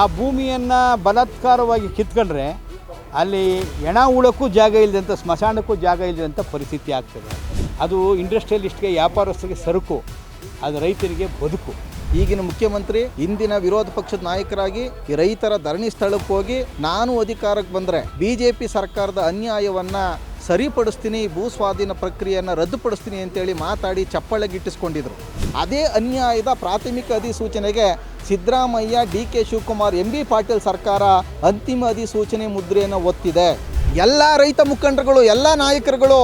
ಆ ಭೂಮಿಯನ್ನು ಬಲಾತ್ಕಾರವಾಗಿ ಕಿತ್ಕೊಂಡ್ರೆ ಅಲ್ಲಿ ಹೆಣ ಉಳಕ್ಕೂ ಜಾಗ ಇಲ್ಲದಂಥ ಸ್ಮಶಾನಕ್ಕೂ ಜಾಗ ಇಲ್ಲದಂಥ ಪರಿಸ್ಥಿತಿ ಆಗ್ತದೆ. ಅದು ಇಂಡಸ್ಟ್ರಿಯಲಿಸ್ಟ್ಗೆ, ವ್ಯಾಪಾರಸ್ಥರಿಗೆ ಸರಕು, ಅದು ರೈತರಿಗೆ ಬದುಕು. ಈಗಿನ ಮುಖ್ಯಮಂತ್ರಿ ಇಂದಿನ ವಿರೋಧ ಪಕ್ಷದ ನಾಯಕರಾಗಿ ಈ ರೈತರ ಧರಣಿ ಸ್ಥಳಕ್ಕೆ ಹೋಗಿ ನಾನು ಅಧಿಕಾರಕ್ಕೆ ಬಂದರೆ ಬಿ ಜೆ ಪಿ ಸರ್ಕಾರದ ಅನ್ಯಾಯವನ್ನು ಸರಿಪಡಿಸ್ತೀನಿ, ಭೂ ಸ್ವಾಧೀನ ಪ್ರಕ್ರಿಯೆಯನ್ನು ರದ್ದುಪಡಿಸ್ತೀನಿ ಅಂತೇಳಿ ಮಾತಾಡಿ ಚಪ್ಪಳೆಗಿಟ್ಟಿಸ್ಕೊಂಡಿದ್ರು ಅದೇ ಅನ್ಯಾಯದ ಪ್ರಾಥಮಿಕ ಅಧಿಸೂಚನೆಗೆ Siddaramaiah, D K Shivakumar, M B Patil ಸರ್ಕಾರ ಅಂತಿಮ ಅಧಿಸೂಚನೆ ಮುದ್ರೆಯನ್ನು ಒತ್ತಿದೆ. ಎಲ್ಲ ರೈತ ಮುಖಂಡರುಗಳು, ಎಲ್ಲ ನಾಯಕರುಗಳು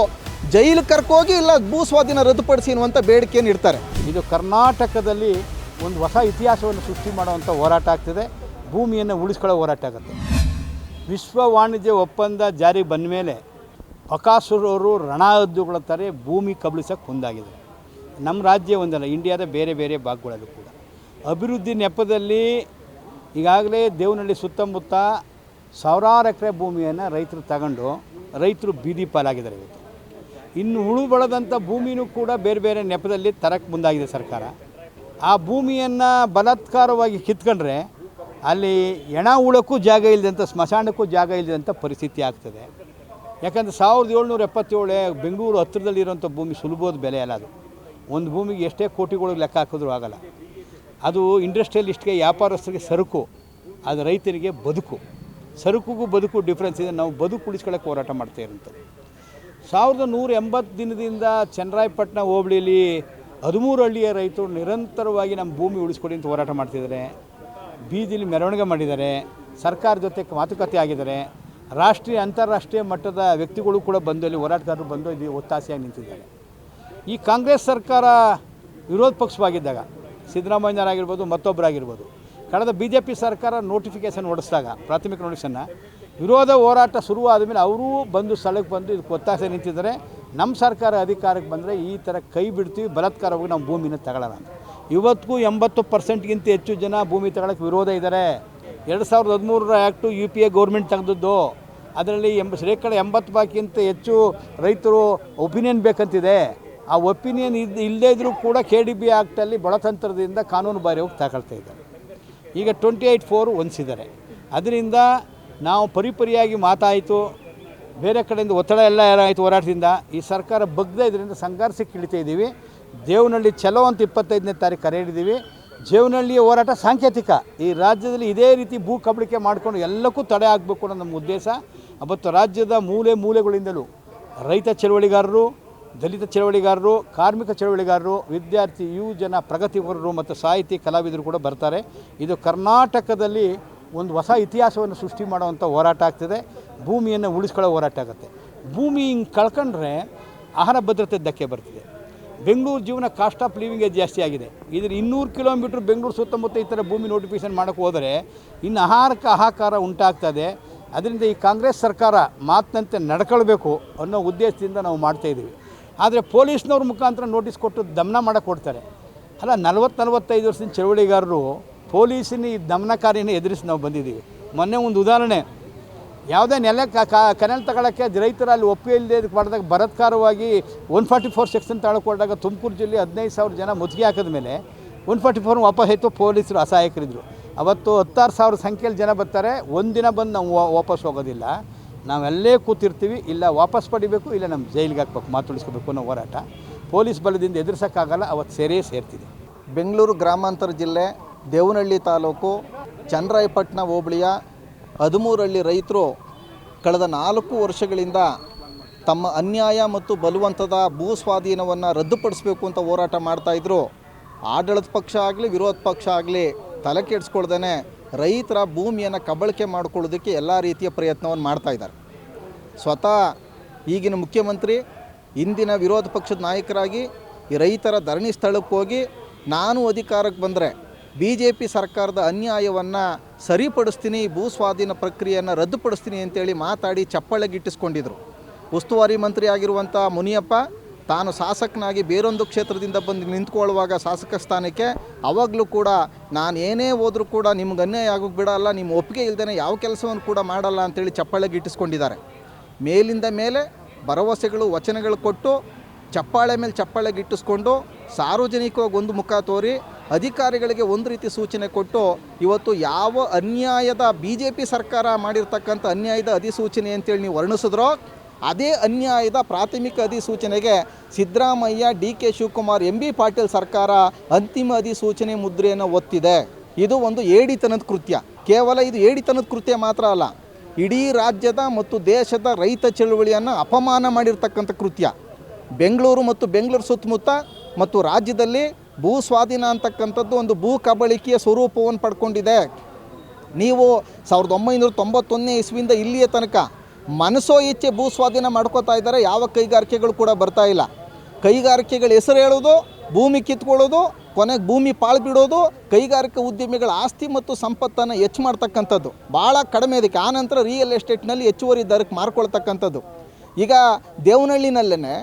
ಜೈಲು ಕರ್ಕೋಗಿ ಇಲ್ಲ ಭೂ ಸ್ವಾಧೀನ ರದ್ದುಪಡಿಸಿ ಅನ್ನುವಂಥ ಬೇಡಿಕೆಯನ್ನು ಇಡ್ತಾರೆ. ಇದು ಕರ್ನಾಟಕದಲ್ಲಿ ಒಂದು ಹೊಸ ಇತಿಹಾಸವನ್ನು ಸೃಷ್ಟಿ ಮಾಡುವಂಥ ಹೋರಾಟ ಆಗ್ತದೆ. ಭೂಮಿಯನ್ನು ಉಳಿಸ್ಕೊಳ್ಳೋ ಹೋರಾಟ ಆಗುತ್ತೆ. ವಿಶ್ವ ವಾಣಿಜ್ಯ ಒಪ್ಪಂದ ಜಾರಿ ಬಂದ ಮೇಲೆ ಅಕಾಸುರವರು ರಣಹದ್ದುಗಳ ತರ ಭೂಮಿ ಕಬಳಿಸೋಕ್ಕೆ ಮುಂದಾಗಿದೆ ನಮ್ಮ ರಾಜ್ಯ ಒಂದಲ್ಲ, ಇಂಡಿಯಾದ ಬೇರೆ ಬೇರೆ ಭಾಗಗಳಲ್ಲೂ ಅಭಿವೃದ್ಧಿ ನೆಪದಲ್ಲಿ ಈಗಾಗಲೇ ದೇವನಹಳ್ಳಿ ಸುತ್ತಮುತ್ತ ಸಾವಿರಾರು ಎಕರೆ ಭೂಮಿಯನ್ನು ರೈತರು ತಗೊಂಡು ರೈತರು ಬೀದಿ ಪಾಲಾಗಿದ್ದಾರೆ ಇವತ್ತು. ಇನ್ನು ಉಳು ಬಳದಂಥ ಭೂಮಿನೂ ಕೂಡ ಬೇರೆ ಬೇರೆ ನೆಪದಲ್ಲಿ ತರಕ್ಕೆ ಮುಂದಾಗಿದೆ ಸರ್ಕಾರ. ಆ ಭೂಮಿಯನ್ನು ಬಲಾತ್ಕಾರವಾಗಿ ಕಿತ್ಕೊಂಡ್ರೆ ಅಲ್ಲಿ ಹೆಣ ಉಳಕ್ಕೂ ಜಾಗ ಇಲ್ಲದಂಥ ಸ್ಮಶಾನಕ್ಕೂ ಜಾಗ ಇಲ್ಲದಂಥ ಪರಿಸ್ಥಿತಿ ಆಗ್ತದೆ. ಯಾಕಂದರೆ ಸಾವಿರದ ಏಳ್ನೂರ ಎಪ್ಪತ್ತೇಳು ಬೆಂಗಳೂರು ಹತ್ತಿರದಲ್ಲಿರುವಂಥ ಭೂಮಿ ಸುಲಭದ ಬೆಲೆ ಅಲ್ಲ ಅದು. ಒಂದು ಭೂಮಿಗೆ ಎಷ್ಟೇ ಕೋಟಿಗಳಿಗೆ ಲೆಕ್ಕ ಹಾಕಿದ್ರೂ ಆಗಲ್ಲ. ಅದು ಇಂಡಸ್ಟ್ರಿಯಲಿಸ್ಟ್ಗೆ ವ್ಯಾಪಾರಸ್ಥರಿಗೆ ಸರಕು ಅದು ರೈತರಿಗೆ ಬದುಕು. ಸರಕುಗೂ ಬದುಕು ಡಿಫ್ರೆನ್ಸ್ ಇದೆ. ನಾವು ಬದುಕು ಉಳಿಸ್ಕೊಳ್ಳೋಕೆ ಹೋರಾಟ ಮಾಡ್ತಾ ಇರೋಂಥದ್ದು. ಸಾವಿರದ ನೂರ ಎಂಬತ್ತು ದಿನದಿಂದ ಚನ್ನರಾಯಪಟ್ಟಣ ಹೋಬಳಿಲಿ ಹದಿಮೂರು ಹಳ್ಳಿಯ ರೈತರು ನಿರಂತರವಾಗಿ ನಮ್ಮ ಭೂಮಿ ಉಳಿಸ್ಕೊಡಿ ಅಂತ ಹೋರಾಟ ಮಾಡ್ತಿದ್ದಾರೆ. ಬೀದಿಲಿ ಮೆರವಣಿಗೆ ಮಾಡಿದ್ದಾರೆ. ಸರ್ಕಾರ ಜೊತೆ ಮಾತುಕತೆ ಆಗಿದ್ದಾರೆ. ರಾಷ್ಟ್ರೀಯ, ಅಂತಾರಾಷ್ಟ್ರೀಯ ಮಟ್ಟದ ವ್ಯಕ್ತಿಗಳು ಕೂಡ ಬಂದು ಅಲ್ಲಿ ಹೋರಾಟಗಾರರು ಬಂದು ಇಲ್ಲಿ ಒತ್ತಾಸೆಯಾಗಿ ನಿಂತಿದ್ದಾರೆ. ಈ ಕಾಂಗ್ರೆಸ್ ಸರ್ಕಾರ ವಿರೋಧ ಪಕ್ಷವಾಗಿದ್ದಾಗ ಸಿದ್ದರಾಮಯ್ಯರಾಗಿರ್ಬೋದು ಮತ್ತೊಬ್ಬರಾಗಿರ್ಬೋದು. ಕಳೆದ ಬಿ ಜೆ ಪಿ ಸರ್ಕಾರ ನೋಟಿಫಿಕೇಷನ್ ಹೊಡಿಸಿದಾಗ, ಪ್ರಾಥಮಿಕ ನೋಟಿಸನ್ನು ವಿರೋಧ ಹೋರಾಟ ಶುರುವಾದ ಮೇಲೆ ಅವರೂ ಬಂದು ಸ್ಥಳಕ್ಕೆ ಬಂದು ಇದಕ್ಕೆ ಒತ್ತಾಸೆ ನಿಂತಿದ್ದಾರೆ. ನಮ್ಮ ಸರ್ಕಾರ ಅಧಿಕಾರಕ್ಕೆ ಬಂದರೆ ಈ ಥರ ಕೈ ಬಿಡ್ತೀವಿ ಬಲಾತ್ಕಾರವಾಗಿ ನಾವು ಭೂಮಿನ ತಗೊಳ್ಳೋಣ ಅಂತ. ಇವತ್ತಿಗೂ ಎಂಬತ್ತು ಪರ್ಸೆಂಟ್ಗಿಂತ ಹೆಚ್ಚು ಜನ ಭೂಮಿ ತಗೊಳ್ಳೋಕ್ಕೆ ವಿರೋಧ ಇದ್ದಾರೆ. ಎರಡು ಸಾವಿರದ ಹದಿಮೂರರ act U P A government ತೆಗೆದದ್ದು, ಅದರಲ್ಲಿ ಎಂಬ ಶೇಕಡ ಎಂಬತ್ತು ಬಾಕಿಗಿಂತ ಹೆಚ್ಚು ರೈತರು ಒಪಿನಿಯನ್ ಬೇಕಂತಿದೆ. ಆ ಒಪಿನಿಯನ್ ಇಲ್ಲದೇ ಇದ್ದರೂ ಕೂಡ ಕೆ ಡಿ ಬಿ ಆ್ಯಕ್ಟಲ್ಲಿ ಬಡತಂತ್ರದಿಂದ ಕಾನೂನು ಬಾರಿ ತಗೊಳ್ತಾ ಇದ್ದಾರೆ. ಈಗ ಟ್ವೆಂಟಿ ಏಯ್ಟ್ ಫೋರ್ ಹೊಂದಿಸಿದ್ದಾರೆ. ಅದರಿಂದ ನಾವು ಪರಿಪರಿಯಾಗಿ ಮಾತಾಯಿತು. ಬೇರೆ ಕಡೆಯಿಂದ ಒತ್ತಡ ಎಲ್ಲ ಏನಾಯಿತು ಹೋರಾಟದಿಂದ? ಈ ಸರ್ಕಾರ ಬಗ್ದೇ ಇದರಿಂದ ಸಂಘರ್ಷಕ್ಕೆ ಇಳಿತಾ ಇದ್ದೀವಿ. ದೇವನಹಳ್ಳಿ ಚಲೋ ಅಂತ ಇಪ್ಪತ್ತೈದನೇ ತಾರೀಕು ಕರೆ ಹಿಡಿದೀವಿ. ಜೇವನಹಳ್ಳಿಯ ಹೋರಾಟ ಸಾಂಕೇತಿಕ. ಈ ರಾಜ್ಯದಲ್ಲಿ ಇದೇ ರೀತಿ ಭೂ ಕಬಳಿಕೆ ಮಾಡಿಕೊಂಡು ಎಲ್ಲಕ್ಕೂ ತಡೆ ಆಗಬೇಕು ಅನ್ನೋ ನಮ್ಮ ಉದ್ದೇಶ. ಅವತ್ತು ರಾಜ್ಯದ ಮೂಲೆ ಮೂಲೆಗಳಿಂದಲೂ ರೈತ ಚಳವಳಿಗಾರರು ದಲಿತ ಚಳವಳಿಗಾರರು, ಕಾರ್ಮಿಕ ಚಳವಳಿಗಾರರು, ವಿದ್ಯಾರ್ಥಿ, ಯುವಜನ, ಪ್ರಗತಿಪರರು ಮತ್ತು ಸಾಹಿತಿ ಕಲಾವಿದರು ಕೂಡ ಬರ್ತಾರೆ. ಇದು ಕರ್ನಾಟಕದಲ್ಲಿ ಒಂದು ಹೊಸ ಇತಿಹಾಸವನ್ನು ಸೃಷ್ಟಿ ಮಾಡುವಂಥ ಹೋರಾಟ ಆಗ್ತದೆ. ಭೂಮಿಯನ್ನು ಉಳಿಸ್ಕೊಳ್ಳೋ ಹೋರಾಟ ಆಗುತ್ತೆ. ಭೂಮಿ ಹಿಂಗೆ ಕಳ್ಕೊಂಡ್ರೆ ಆಹಾರ ಭದ್ರತೆ ಧಕ್ಕೆ ಬರ್ತಿದೆ. ಬೆಂಗಳೂರು ಜೀವನ ಕಾಸ್ಟ್ ಆಫ್ ಲಿವಿಂಗೇ ಜಾಸ್ತಿ ಆಗಿದೆ. ಇದ್ರ ಇನ್ನೂರು ಕಿಲೋಮೀಟ್ರ್ ಬೆಂಗಳೂರು ಸುತ್ತಮುತ್ತ ಈ ಥರ ಭೂಮಿ ನೋಟಿಫಿಕೇಷನ್ ಮಾಡೋಕ್ಕೆ ಹೋದರೆ ಇನ್ನು ಆಹಾರಕ್ಕೆ ಹಾಹಾಕಾರ ಉಂಟಾಗ್ತದೆ. ಅದರಿಂದ ಈ ಕಾಂಗ್ರೆಸ್ ಸರ್ಕಾರ ಮಾತಿನಂತೆ ನಡ್ಕೊಳ್ಬೇಕು ಅನ್ನೋ ಉದ್ದೇಶದಿಂದ ನಾವು ಮಾಡ್ತಾಯಿದ್ದೀವಿ ಆದರೆ ಪೊಲೀಸ್ನವ್ರ ಮುಖಾಂತರ ನೋಟಿಸ್ ಕೊಟ್ಟು ದಮನ ಮಾಡೋಕ್ಕೆ ಕೊಡ್ತಾರೆ ಅಲ್ಲ, ನಲ್ವತ್ತು ನಲ್ವತ್ತೈದು ವರ್ಷದ ಚಳವಳಿಗಾರರು ಪೊಲೀಸಿನ ಈ ದಮನಕಾರಿನ ಎದುರಿಸಿ ನಾವು ಬಂದಿದ್ದೀವಿ. ಮೊನ್ನೆ ಒಂದು ಉದಾಹರಣೆ. ಯಾವುದೇ ನೆಲ ಕನೆಲ್ ತಗೊಳ್ಳೋಕ್ಕೆ ರೈತರ ಅಲ್ಲಿ ಒಪ್ಪಿಗೆ ಇಲ್ಲದೆ ಮಾಡಿದಾಗ ಬರತ್ಕಾರವಾಗಿ ಒನ್ ಫಾರ್ಟಿ ಫೋರ್ ಸೆಕ್ಷನ್ ತಗೊಳ್ಕೊಂಡಾಗ ತುಮಕೂರು ಜಿಲ್ಲೆ ಹದಿನೈದು ಸಾವಿರ ಜನ ಮುತ್ತಿಗೆ ಹಾಕಿದ ಮೇಲೆ ಒನ್ ಫಾರ್ಟಿ ಫೋರ್ ವಾಪಸ್ ಆಯಿತು ಪೊಲೀಸರು ಅಸಹಾಯಕರಿದ್ದರು ಅವತ್ತು ಹತ್ತಾರು ಸಾವಿರ ಸಂಖ್ಯೆಯಲ್ಲಿ ಜನ ಬರ್ತಾರೆ. ಒಂದಿನ ಬಂದು ನಾವು ವಾಪಸ್ ಹೋಗೋದಿಲ್ಲ. ನಾವೆಲ್ಲೇ ಕೂತಿರ್ತೀವಿ, ಇಲ್ಲ ವಾಪಸ್ ಪಡಿಬೇಕು, ಇಲ್ಲ ನಮ್ಮ ಜೈಲಿಗೆ ಹಾಕ್ಬೇಕು ಮಾತುಳಿಸ್ಕೋಬೇಕು ಅನ್ನೋ ಹೋರಾಟ. ಪೊಲೀಸ್ ಬಲದಿಂದ ಎದುರಿಸೋಕ್ಕಾಗಲ್ಲ, ಅವತ್ತು ಸೇರೇ ಸೇರ್ತಿದೆ. ಬೆಂಗಳೂರು ಗ್ರಾಮಾಂತರ ಜಿಲ್ಲೆ ದೇವನಹಳ್ಳಿ ತಾಲೂಕು ಚನ್ನರಾಯಪಟ್ಟಣ ಹೋಬಳಿಯ ಹದಿಮೂರಳ್ಳಿ ರೈತರು ಕಳೆದ ನಾಲ್ಕು ವರ್ಷಗಳಿಂದ ತಮ್ಮ ಅನ್ಯಾಯ ಮತ್ತು ಬಲವಂತದ ಭೂ ಸ್ವಾಧೀನವನ್ನು ರದ್ದುಪಡಿಸಬೇಕು ಅಂತ ಹೋರಾಟ ಮಾಡ್ತಾಯಿದ್ರು ಆಡಳಿತ ಪಕ್ಷ ಆಗಲಿ, ವಿರೋಧ ಪಕ್ಷ ಆಗಲಿ ತಲೆ ಕೆಡಿಸ್ಕೊಳ್ದೇ ರೈತರ ಭೂಮಿಯನ್ನು ಕಬಳಿಕೆ ಮಾಡ್ಕೊಳ್ಳೋದಕ್ಕೆ ಎಲ್ಲ ರೀತಿಯ ಪ್ರಯತ್ನವನ್ನು ಮಾಡ್ತಾ ಇದ್ದಾರೆ. ಸ್ವತಃ ಈಗಿನ ಮುಖ್ಯಮಂತ್ರಿ, ಇಂದಿನ ವಿರೋಧ ಪಕ್ಷದ ನಾಯಕರಾಗಿ ಈ ರೈತರ ಧರಣಿ ಸ್ಥಳಕ್ಕೆ ಹೋಗಿ ನಾನು ಅಧಿಕಾರಕ್ಕೆ ಬಂದರೆ ಬಿ ಜೆ ಪಿ ಸರ್ಕಾರದ ಅನ್ಯಾಯವನ್ನು ಸರಿಪಡಿಸ್ತೀನಿ, ಭೂ ಸ್ವಾಧೀನ ಪ್ರಕ್ರಿಯೆಯನ್ನು ರದ್ದುಪಡಿಸ್ತೀನಿ ಅಂತೇಳಿ ಮಾತಾಡಿ ಚಪ್ಪಳೆಗಿಟ್ಟಿಸ್ಕೊಂಡಿದ್ರು ಉಸ್ತುವಾರಿ ಮಂತ್ರಿ ಆಗಿರುವಂಥ ಮುನಿಯಪ್ಪ ತಾನು ಶಾಸಕನಾಗಿ ಬೇರೊಂದು ಕ್ಷೇತ್ರದಿಂದ ಬಂದು ನಿಂತ್ಕೊಳ್ಳುವಾಗ ಶಾಸಕ ಸ್ಥಾನಕ್ಕೆ ಅವಾಗಲೂ ಕೂಡ ನಾನು ಏನೇ ಹೋದರೂ ಕೂಡ ನಿಮ್ಗೆ ಅನ್ಯಾಯ ಆಗೋಕ್ಕೆ ಬಿಡಲ್ಲ ನಿಮ್ಮ ಒಪ್ಪಿಗೆ ಇಲ್ದೇ ಯಾವ ಕೆಲಸವನ್ನು ಕೂಡ ಮಾಡಲ್ಲ ಅಂತೇಳಿ ಚಪ್ಪಳೆಗಿಟ್ಟಿಸ್ಕೊಂಡಿದ್ದಾರೆ ಮೇಲಿಂದ ಮೇಲೆ ಭರವಸೆಗಳು, ವಚನಗಳು ಕೊಟ್ಟು ಚಪ್ಪಾಳೆ ಮೇಲೆ ಚಪ್ಪಾಳೆ ಗಿಟ್ಟಿಸ್ಕೊಂಡು ಸಾರ್ವಜನಿಕವಾಗಿ ಒಂದು ಮುಖ ತೋರಿ ಅಧಿಕಾರಿಗಳಿಗೆ ಒಂದು ರೀತಿ ಸೂಚನೆ ಕೊಟ್ಟು ಇವತ್ತು ಯಾವ ಅನ್ಯಾಯದ ಬಿ ಜೆ ಪಿ ಸರ್ಕಾರ ಮಾಡಿರ್ತಕ್ಕಂಥ ಅನ್ಯಾಯದ ಅಧಿಸೂಚನೆ ಅಂತೇಳಿ ನೀವು ವರ್ಣಿಸಿದ್ರೋ ಅದೇ ಅನ್ಯಾಯದ ಪ್ರಾಥಮಿಕ ಅಧಿಸೂಚನೆಗೆ Siddaramaiah D K Shivakumar, M B Patil ಸರ್ಕಾರ ಅಂತಿಮ ಅಧಿಸೂಚನೆ ಮುದ್ರೆಯನ್ನು ಒತ್ತಿದೆ. ಇದು ಒಂದು ಏಡಿತನದ ಕೃತ್ಯ. ಕೇವಲ ಇದು ಏಡಿತನದ ಕೃತ್ಯ ಮಾತ್ರ ಅಲ್ಲ, ಇಡೀ ರಾಜ್ಯದ ಮತ್ತು ದೇಶದ ರೈತ ಚಳುವಳಿಯನ್ನು ಅಪಮಾನ ಮಾಡಿರ್ತಕ್ಕಂಥ ಕೃತ್ಯ. ಬೆಂಗಳೂರು ಮತ್ತು ಬೆಂಗಳೂರು ಸುತ್ತಮುತ್ತ ಮತ್ತು ರಾಜ್ಯದಲ್ಲಿ ಭೂ ಸ್ವಾಧೀನ ಅಂತಕ್ಕಂಥದ್ದು ಒಂದು ಭೂ ಕಬಳಿಕೆಯ ಸ್ವರೂಪವನ್ನು ಪಡ್ಕೊಂಡಿದೆ. ನೀವು ಸಾವಿರದ ಒಂಬೈನೂರ ತೊಂಬತ್ತೊಂದನೇ ಇಸ್ವಿಯಿಂದ ಇಲ್ಲಿಯ ತನಕ ಮನಸೋ ಇಚ್ಛೆ ಭೂ ಸ್ವಾಧೀನ ಮಾಡ್ಕೋತಾ ಇದ್ದಾರೆ, ಯಾವ ಕೈಗಾರಿಕೆಗಳು ಕೂಡ ಬರ್ತಾ ಇಲ್ಲ. ಕೈಗಾರಿಕೆಗಳ ಹೆಸರು ಹೇಳೋದು, ಭೂಮಿ ಕಿತ್ಕೊಳ್ಳೋದು ಕೊನೆಗೆ ಭೂಮಿ ಪಾಳು ಬಿಡೋದು ಕೈಗಾರಿಕಾ ಉದ್ಯಮಿಗಳ ಆಸ್ತಿ ಮತ್ತು ಸಂಪತ್ತನ್ನು ಹೆಚ್ಚು ಮಾಡ್ತಕ್ಕಂಥದ್ದು. ಭಾಳ ಕಡಿಮೆ ಇದಕ್ಕೆ ಆನಂತರ ರಿಯಲ್ ಎಸ್ಟೇಟ್ನಲ್ಲಿ ಹೆಚ್ಚುವರಿ ದರಕ್ಕೆ ಮಾರ್ಕೊಳ್ತಕ್ಕಂಥದ್ದು. ಈಗ ದೇವನಹಳ್ಳಿನಲ್ಲೇ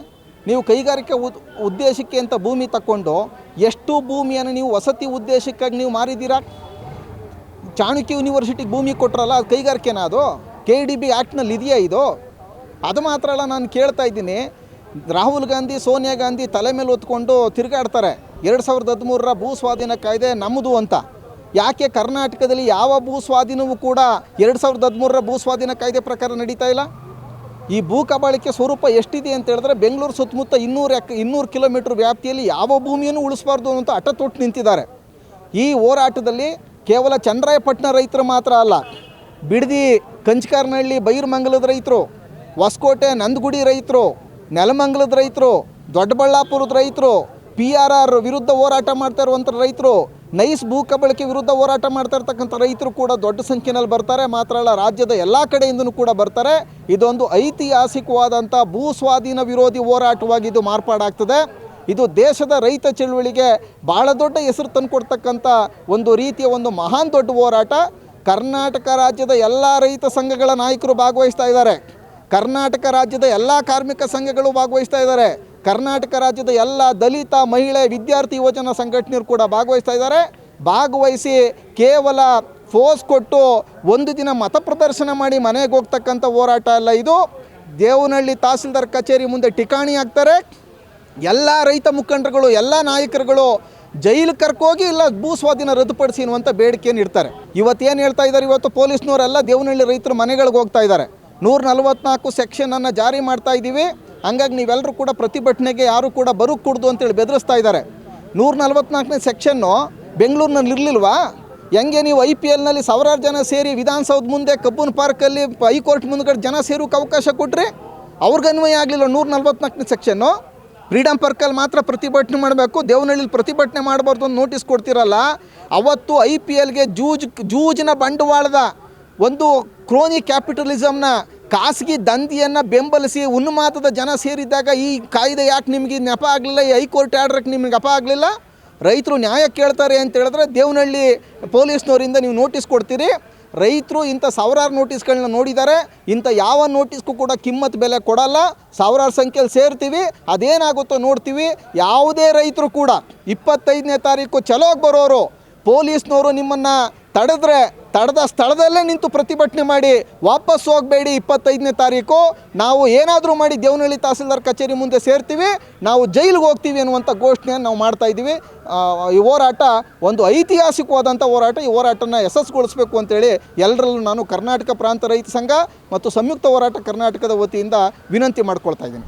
ನೀವು ಕೈಗಾರಿಕೆ ಉದ್, ಉದ್ದೇಶಕ್ಕೆ ಅಂತ ಭೂಮಿ ತಕ್ಕೊಂಡು ಎಷ್ಟು ಭೂಮಿಯನ್ನು ನೀವು ವಸತಿ ಉದ್ದೇಶಕ್ಕಾಗಿ ನೀವು ಮಾರಿದ್ದೀರಾ? ಚಾಣಕ್ಯ ಯೂನಿವರ್ಸಿಟಿಗೆ ಭೂಮಿ ಕೊಟ್ಟರಲ್ಲ ಅದು ಕೈಗಾರಿಕೆನಾ ಅದು? ಕೆ ಡಿ ಬಿ ಆ್ಯಕ್ಟ್ನಲ್ಲಿ ಇದೆಯಾ ಇದು? ಅದು ಮಾತ್ರ ಅಲ್ಲ, ನಾನು ಕೇಳ್ತಾ ಇದ್ದೀನಿ. ರಾಹುಲ್ ಗಾಂಧಿ, ಸೋನಿಯಾ ಗಾಂಧಿ ತಲೆ ಮೇಲೆ ಹೊತ್ಕೊಂಡು ತಿರುಗಾಡ್ತಾರೆ. ಎರಡು ಸಾವಿರದ ಹದಿಮೂರರ ಭೂ ಸ್ವಾಧೀನ ಕಾಯ್ದೆ ನಮ್ಮದು ಅಂತ. ಯಾಕೆ ಕರ್ನಾಟಕದಲ್ಲಿ ಯಾವ ಭೂ ಸ್ವಾಧೀನವೂ ಕೂಡ ಎರಡು ಸಾವಿರದ ಹದಿಮೂರರ ಭೂ ಸ್ವಾಧೀನ ಕಾಯ್ದೆ ಪ್ರಕಾರ ನಡೀತಾ ಇಲ್ಲ? ಈ ಭೂ ಕಬಾಳಿಕೆ ಸ್ವರೂಪ ಎಷ್ಟಿದೆ ಅಂತ ಹೇಳಿದ್ರೆ ಬೆಂಗಳೂರು ಸುತ್ತಮುತ್ತ ಇನ್ನೂರು ಎಕ್, ಇನ್ನೂರು ಕಿಲೋಮೀಟ್ರ್ ವ್ಯಾಪ್ತಿಯಲ್ಲಿ ಯಾವ ಭೂಮಿಯನ್ನು ಉಳಿಸಬಾರ್ದು ಅಂತ ಹಠ ತೊಟ್ಟು ನಿಂತಿದ್ದಾರೆ. ಈ ಹೋರಾಟದಲ್ಲಿ ಕೇವಲ ಚಂದ್ರಾಯಪಟ್ಟಣ ರೈತರು ಮಾತ್ರ ಅಲ್ಲ ಬಿಡದಿ ಕಂಚಕಾರನಹಳ್ಳಿ, ಬೈರಮಂಗಲದ ರೈತರು, ಹೊಸಕೋಟೆ, ನಂದಗುಡಿ ರೈತರು, ನೆಲಮಂಗಲದ ರೈತರು, ದೊಡ್ಡಬಳ್ಳಾಪುರದ ರೈತರು, ಪಿ ಆರ್ ಆರ್ ವಿರುದ್ಧ ಹೋರಾಟ ಮಾಡ್ತಾ ಇರುವಂಥ ರೈತರು, ನೈಸ್ ಭೂ ಕಬಳಿಕೆ ವಿರುದ್ಧ ಹೋರಾಟ ಮಾಡ್ತಾ ಇರ್ತಕ್ಕಂಥ ರೈತರು ಕೂಡ ದೊಡ್ಡ ಸಂಖ್ಯೆಯಲ್ಲಿ ಬರ್ತಾರೆ. ಮಾತ್ರ ಅಲ್ಲ, ರಾಜ್ಯದ ಎಲ್ಲ ಕಡೆಯಿಂದನೂ ಕೂಡ ಬರ್ತಾರೆ. ಇದೊಂದು ಐತಿಹಾಸಿಕವಾದಂಥ ಭೂ ಸ್ವಾಧೀನ ವಿರೋಧಿ ಹೋರಾಟವಾಗಿ ಇದು ಮಾರ್ಪಾಡಾಗ್ತದೆ. ಇದು ದೇಶದ ರೈತ ಚಳುವಳಿಗೆ ಭಾಳ ದೊಡ್ಡ ಹೆಸರು ತಂದುಕೊಡ್ತಕ್ಕಂಥ ಒಂದು ರೀತಿಯ ಒಂದು ಮಹಾನ್ ದೊಡ್ಡ ಹೋರಾಟ. ಕರ್ನಾಟಕ ರಾಜ್ಯದ ಎಲ್ಲ ರೈತ ಸಂಘಗಳ ನಾಯಕರು ಭಾಗವಹಿಸ್ತಾ ಇದ್ದಾರೆ. ಕರ್ನಾಟಕ ರಾಜ್ಯದ ಎಲ್ಲ ಕಾರ್ಮಿಕ ಸಂಘಗಳು ಭಾಗವಹಿಸ್ತಾ ಇದ್ದಾರೆ. ಕರ್ನಾಟಕ ರಾಜ್ಯದ ಎಲ್ಲ ದಲಿತ, ಮಹಿಳೆ, ವಿದ್ಯಾರ್ಥಿ, ಯುವಜನ ಸಂಘಟನೆಯರು ಕೂಡ ಭಾಗವಹಿಸ್ತಾ ಇದ್ದಾರೆ. ಭಾಗವಹಿಸಿ ಕೇವಲ ಫೋಸ್ ಕೊಟ್ಟು ಒಂದು ದಿನ ಮತ ಪ್ರದರ್ಶನ ಮಾಡಿ ಮನೆಗೆ ಹೋಗ್ತಕ್ಕಂಥ ಹೋರಾಟ ಅಲ್ಲ ಇದು. ದೇವನಹಳ್ಳಿ ತಹಸೀಲ್ದಾರ್ ಕಚೇರಿ ಮುಂದೆ ಠಿಕಾಣಿ ಆಗ್ತಾರೆ ಎಲ್ಲ ರೈತ ಮುಖಂಡರುಗಳು, ಎಲ್ಲ ನಾಯಕರುಗಳು ಜೈಲು ಕರ್ಕೋಗಿ ಇಲ್ಲ ಭೂ ಸ್ವಾಧೀನ ರದ್ದುಪಡಿಸಿ ಅನ್ನುವಂಥ ಬೇಡಿಕೆಯನ್ನು ಇಡ್ತಾರೆ. ಇವತ್ತೇನು ಹೇಳ್ತಾ ಇದ್ದಾರೆ ಇವತ್ತು ಪೊಲೀಸ್ನವರೆಲ್ಲ ದೇವನಹಳ್ಳಿ ರೈತರು ಮನೆಗಳಿಗೆ ಹೋಗ್ತಾ ಇದ್ದಾರೆ ನೂರ ನಲವತ್ನಾಲ್ಕು ಸೆಕ್ಷನನ್ನು ಜಾರಿ ಮಾಡ್ತಾ ಇದ್ದೀವಿ. ಹಂಗಾಗಿ ನೀವೆಲ್ಲರೂ ಕೂಡ ಪ್ರತಿಭಟನೆಗೆ ಯಾರು ಕೂಡ ಬರೋಕ್ಕೆ ಅಂತ ಅಂತೇಳಿ ಬೆದರಿಸ್ತಾ ಇದ್ದಾರೆ ನೂರ ನಲವತ್ನಾಲ್ಕನೇ ಸೆಕ್ಷನ್ನು ಬೆಂಗಳೂರಿನಲ್ಲಿ ಇರಲಿಲ್ವಾ? ಹೆಂಗೆ ನೀವು ಐ ಪಿ ಎಲ್ನಲ್ಲಿ ಸಾವಿರಾರು ಜನ ಸೇರಿ ವಿಧಾನಸೌಧ ಮುಂದೆ ಕಬ್ಬನ್ ಪಾರ್ಕಲ್ಲಿ ಹೈಕೋರ್ಟ್ ಮುಂದ್ಗಡೆ ಜನ ಸೇರೋಕೆ ಅವಕಾಶ ಕೊಟ್ಟರೆ ಅವ್ರಿಗೆ ಅನ್ವಯ ಆಗಲಿಲ್ಲ ನೂರ ನಲವತ್ನಾಲ್ಕನೇ ಸೆಕ್ಷನ್ನು. ಫ್ರೀಡಮ್ ಪಾರ್ಕಲ್ಲಿ ಮಾತ್ರ ಪ್ರತಿಭಟನೆ ಮಾಡಬೇಕು. ದೇವನಹಳ್ಳಿಲಿ ಪ್ರತಿಭಟನೆ ಮಾಡಬಾರ್ದು ಅಂತ ನೋಟಿಸ್ ಕೊಡ್ತಿರಲ್ಲ. ಅವತ್ತು ಐ ಪಿ ಎಲ್ಗೆ ಜೂಜ್, ಜೂಜಿನ ಬಂಡವಾಳದ ಒಂದು ಕ್ರೋನಿ ಕ್ಯಾಪಿಟಲಿಸಮ್ನ ಖಾಸಗಿ ದಂಧಿಯನ್ನು ಬೆಂಬಲಿಸಿ ಉನ್ಮಾದದ ಜನ ಸೇರಿದ್ದಾಗ ಈ ಕಾಯ್ದೆ ಯಾಕೆ ನಿಮಗೆ ನೆಪ ಆಗಲಿಲ್ಲ? ಈ ಹೈಕೋರ್ಟ್ ಆರ್ಡ್ರಕ್ಕೆ ನಿಮಗೆ ಅಪ ಆಗಲಿಲ್ಲ? ರೈತರು ನ್ಯಾಯ ಕೇಳ್ತಾರೆ ಅಂತ ಹೇಳಿದ್ರೆ ದೇವನಹಳ್ಳಿ ಪೊಲೀಸ್ನವರಿಂದ ನೀವು ನೋಟಿಸ್ ಕೊಡ್ತೀರಿ. ರೈತರು ಇಂಥ ಸಾವಿರಾರು ನೋಟಿಸ್ಗಳನ್ನ ನೋಡಿದ್ದಾರೆ ಇಂಥ ಯಾವ ನೋಟಿಸ್ಗೂ ಕೂಡ ಕಿಮ್ಮತ್ ಬೆಲೆ ಕೊಡಲ್ಲ, ಸಾವಿರಾರು ಸಂಖ್ಯೆಯಲ್ಲಿ ಸೇರ್ತೀವಿ, ಅದೇನಾಗುತ್ತೋ ನೋಡ್ತೀವಿ, ಯಾವುದೇ ರೈತರು ಕೂಡ ಇಪ್ಪತ್ತೈದನೇ ತಾರೀಕು ಚಲೋಗಿ ಬರೋರು ಪೊಲೀಸ್ನವರು ನಿಮ್ಮನ್ನು ತಡೆದ್ರೆ ತಡೆದ ಸ್ಥಳದಲ್ಲೇ ನಿಂತು ಪ್ರತಿಭಟನೆ ಮಾಡಿ ವಾಪಸ್ ಹೋಗಬೇಡಿ ಇಪ್ಪತ್ತೈದನೇ ತಾರೀಕು. ನಾವು ಏನಾದರೂ ಮಾಡಿ ದೇವನಹಳ್ಳಿ ತಹಸೀಲ್ದಾರ್ ಕಚೇರಿ ಮುಂದೆ ಸೇರ್ತೀವಿ. ನಾವು ಜೈಲಿಗೆ ಹೋಗ್ತೀವಿ ಅನ್ನುವಂಥ ಘೋಷಣೆಯನ್ನು ನಾವು ಮಾಡ್ತಾ ಇದ್ದೀವಿ. ಈ ಹೋರಾಟ ಒಂದು ಐತಿಹಾಸಿಕವಾದಂಥ ಹೋರಾಟ. ಈ ಹೋರಾಟನ ಯಶಸ್ಸುಗೊಳಿಸಬೇಕು ಅಂತೇಳಿ ಎಲ್ಲರಲ್ಲೂ ನಾನು ಕರ್ನಾಟಕ ಪ್ರಾಂತ ರೈತ ಸಂಘ ಮತ್ತು ಸಂಯುಕ್ತ ಹೋರಾಟ ಕರ್ನಾಟಕದ ವತಿಯಿಂದ ವಿನಂತಿ ಮಾಡ್ಕೊಳ್ತಾ ಇದ್ದೀನಿ.